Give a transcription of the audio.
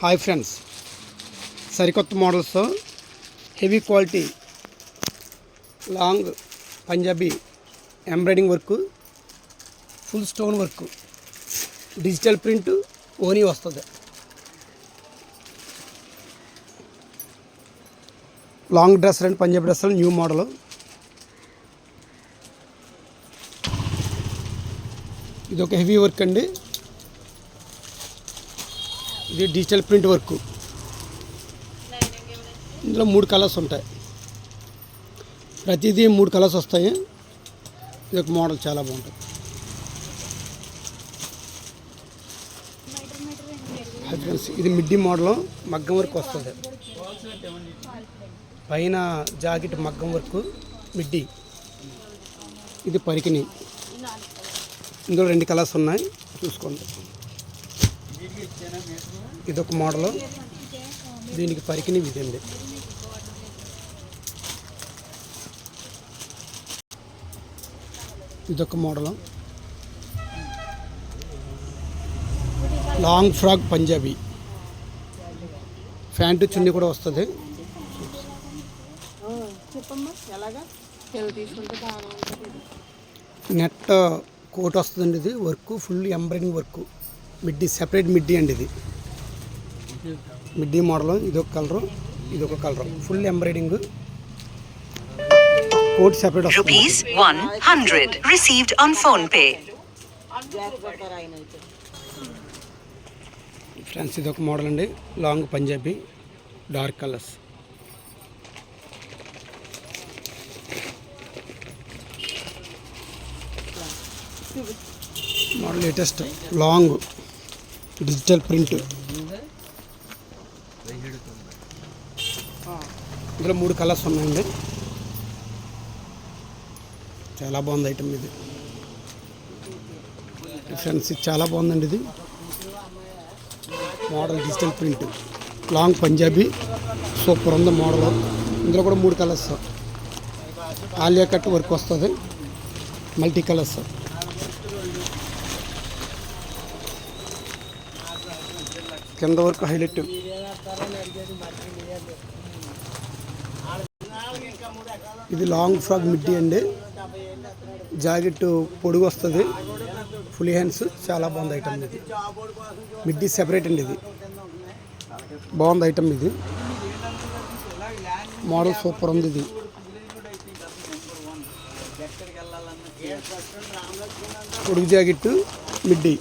Hi friends. సరికొత్త models heavy quality long Punjabi embroidering work full stone work digital print ఓనీ వస్తుంది. Long dress and Punjabi dress new model. ఇది ఒక heavy work అండి. ఇది digital print work. ఇందులో మూడు colours ఉంటాయి. ప్రతిదీ మూడు కలర్స్ వస్తాయి. ఇది ఒక మోడల్ చాలా బాగుంటుంది. ఫ్రెండ్స్ ఇది మిడ్డీ మోడల్ మగ్గం వర్క్ వస్తుంది. పైన జాకెట్ మగ్గం వర్క్ మిడ్డీ. ఇది పరికిణి. ఇందులో రెండు కలర్స్ ఉన్నాయి. చూసుకోండి. ఇదొక మోడల్. దీనికి పరికిణి ఇదండి ఇదొక model. Long frock Punjabi. Pant chunni కూడా వస్తుంది. నెట్ కోట్ వస్తుందండి ఇది work full embroidering work. Middy separate middy అండి ఇది. మిడ్డీ మోడల్ ఇదొక కలరు ఇదొక colour. Full embroidering coat separate వస్తుంది Rupees 100 received on phone pay. జాక్ కొడతారు ఆయన అయితే ఫ్రెండ్స్ ఇదొక మోడల్ అండి. Long Punjabi dark colours model latest long digital print ఇందులో మూడు కలర్స్ ఉన్నాయండి. చాలా బాగుంది ఐటమ్ ఇది. ఫ్రెండ్స్ ఇది చాలా బాగుందండి ఇది. Model digital print long Punjabi super ఉంది మోడల్ ఇందులో కూడా మూడు కలర్స్. ఆలియా కట్ వర్క్ వస్తుంది. మల్టీ కలర్స్ కింద వరకు హైలైట్ ఇది లాంగ్ ఫ్రాక్ మిడ్డీ అండి. జాకెట్ పొడుగు వస్తుంది ఫుల్ హ్యాండ్స్ చాలా బాగుంది ఐటమ్ ఇది. మిడ్డీ సెపరేట్ అండి ఇది. బాగుంది ఐటమ్ ఇది. మోడల్ సూపర్ ఉంది ఇది. పొడుగు జాకెట్ మిడ్డీ.